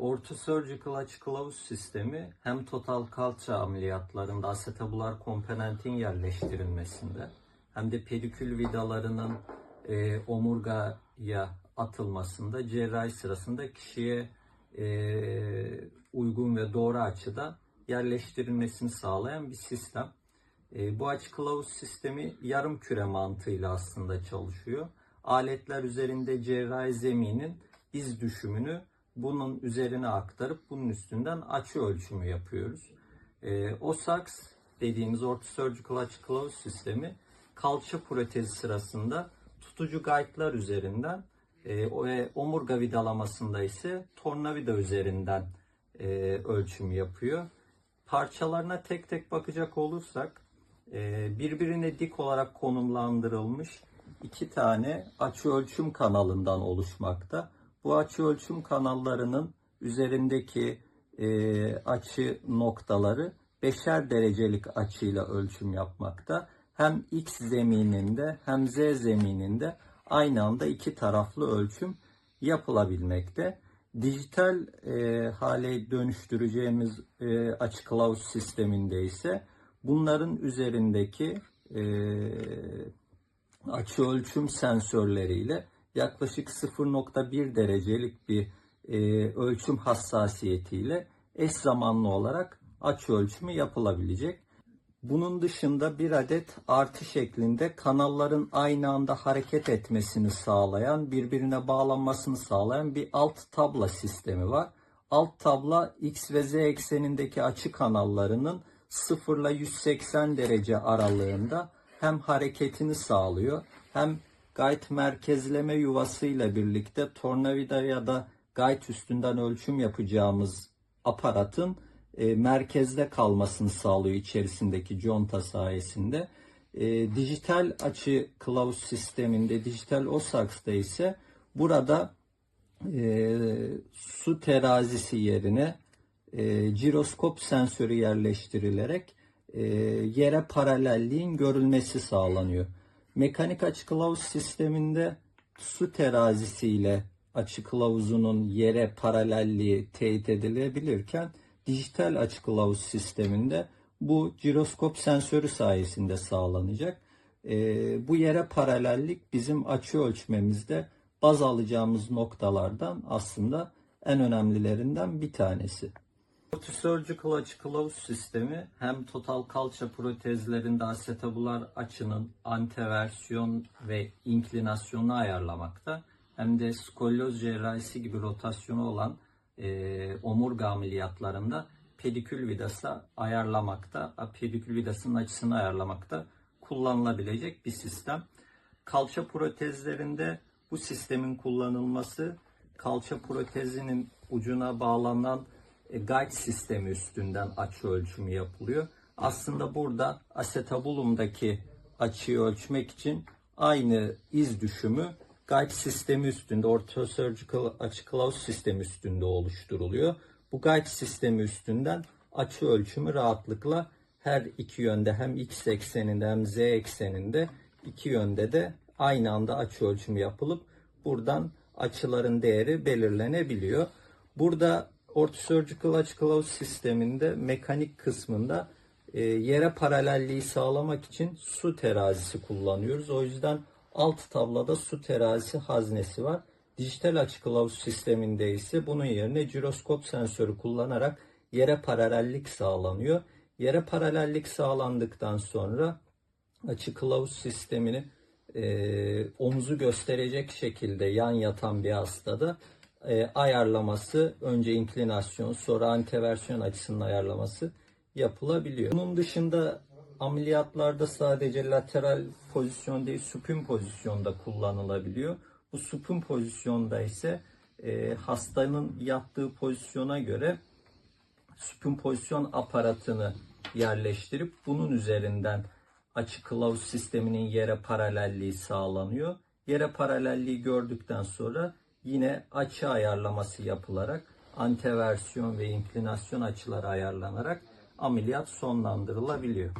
Orthosurgical açı kılavuz sistemi hem total kalça ameliyatlarında asetabular komponentin yerleştirilmesinde hem de pedikül vidalarının e, omurgaya atılmasında cerrahi sırasında kişiye e, uygun ve doğru açıda yerleştirilmesini sağlayan bir sistem. E, bu açı kılavuz sistemi yarım küre mantığıyla aslında çalışıyor. Aletler üzerinde cerrahi zeminin iz düşümünü bunun üzerine aktarıp bunun üstünden açı ölçümü yapıyoruz. E, OSAX dediğimiz Orthosurgical açı kılavuz sistemi kalça protezi sırasında tutucu guide'lar üzerinden e, o- ve omurga vidalamasında ise tornavida üzerinden e, ölçüm yapıyor. Parçalarına tek tek bakacak olursak e, birbirine dik olarak konumlandırılmış iki tane açı ölçüm kanalından oluşmakta. Bu açı ölçüm kanallarının üzerindeki e, açı noktaları beşer derecelik açıyla ölçüm yapmakta. Hem X zemininde hem Z zemininde aynı anda iki taraflı ölçüm yapılabilmekte. Dijital e, hale dönüştüreceğimiz e, açı kılavuz sisteminde ise bunların üzerindeki e, açı ölçüm sensörleriyle yaklaşık 0.1 derecelik bir e, ölçüm hassasiyetiyle eş zamanlı olarak açı ölçümü yapılabilecek. Bunun dışında bir adet artı şeklinde kanalların aynı anda hareket etmesini sağlayan, birbirine bağlanmasını sağlayan bir alt tabla sistemi var. Alt tabla X ve Z eksenindeki açı kanallarının 0 ile 180 derece aralığında hem hareketini sağlıyor hem guide merkezleme yuvasıyla birlikte tornavida ya da guide üstünden ölçüm yapacağımız aparatın e, merkezde kalmasını sağlıyor içerisindeki conta sayesinde. E, dijital açı kılavuz sisteminde, dijital OSAX'ta ise burada e, su terazisi yerine e, jiroskop sensörü yerleştirilerek e, yere paralelliğin görülmesi sağlanıyor. Mekanik açı kılavuz sisteminde su terazisiyle açı kılavuzunun yere paralelliği teyit edilebilirken dijital açı kılavuz sisteminde bu jiroskop sensörü sayesinde sağlanacak. Ee, bu yere paralellik bizim açı ölçmemizde baz alacağımız noktalardan aslında en önemlilerinden bir tanesi. Orthosurgical açı kılavuz sistemi hem total kalça protezlerinde asetabular açının anteversiyon ve inklinasyonu ayarlamakta hem de skolyoz cerrahisi gibi rotasyonu olan e, omurga ameliyatlarında pedikül vidası ayarlamakta, pedikül vidasının açısını ayarlamakta kullanılabilecek bir sistem. Kalça protezlerinde bu sistemin kullanılması kalça protezinin ucuna bağlanan guide sistemi üstünden açı ölçümü yapılıyor. Aslında burada asetabulumdaki açıyı ölçmek için aynı iz düşümü guide sistemi üstünde, orthosurgical açı kılavuz sistemi üstünde oluşturuluyor. Bu guide sistemi üstünden açı ölçümü rahatlıkla her iki yönde hem x ekseninde hem z ekseninde iki yönde de aynı anda açı ölçümü yapılıp buradan açıların değeri belirlenebiliyor. Burada orthosurgical açı kılavuz sisteminde mekanik kısmında e, yere paralelliği sağlamak için su terazisi kullanıyoruz. O yüzden alt tablada su terazisi haznesi var. Dijital açı kılavuz sisteminde ise bunun yerine jiroskop sensörü kullanarak yere paralellik sağlanıyor. Yere paralellik sağlandıktan sonra açı kılavuz sistemini e, omuzu gösterecek şekilde yan yatan bir hastada e, ayarlaması önce inklinasyon sonra anteversiyon açısının ayarlaması yapılabiliyor. Bunun dışında ameliyatlarda sadece lateral pozisyon değil supin pozisyonda kullanılabiliyor. Bu supin pozisyonda ise e, hastanın yattığı pozisyona göre supin pozisyon aparatını yerleştirip bunun üzerinden açı kılavuz sisteminin yere paralelliği sağlanıyor. Yere paralelliği gördükten sonra yine açı ayarlaması yapılarak anteversiyon ve inklinasyon açıları ayarlanarak ameliyat sonlandırılabiliyor.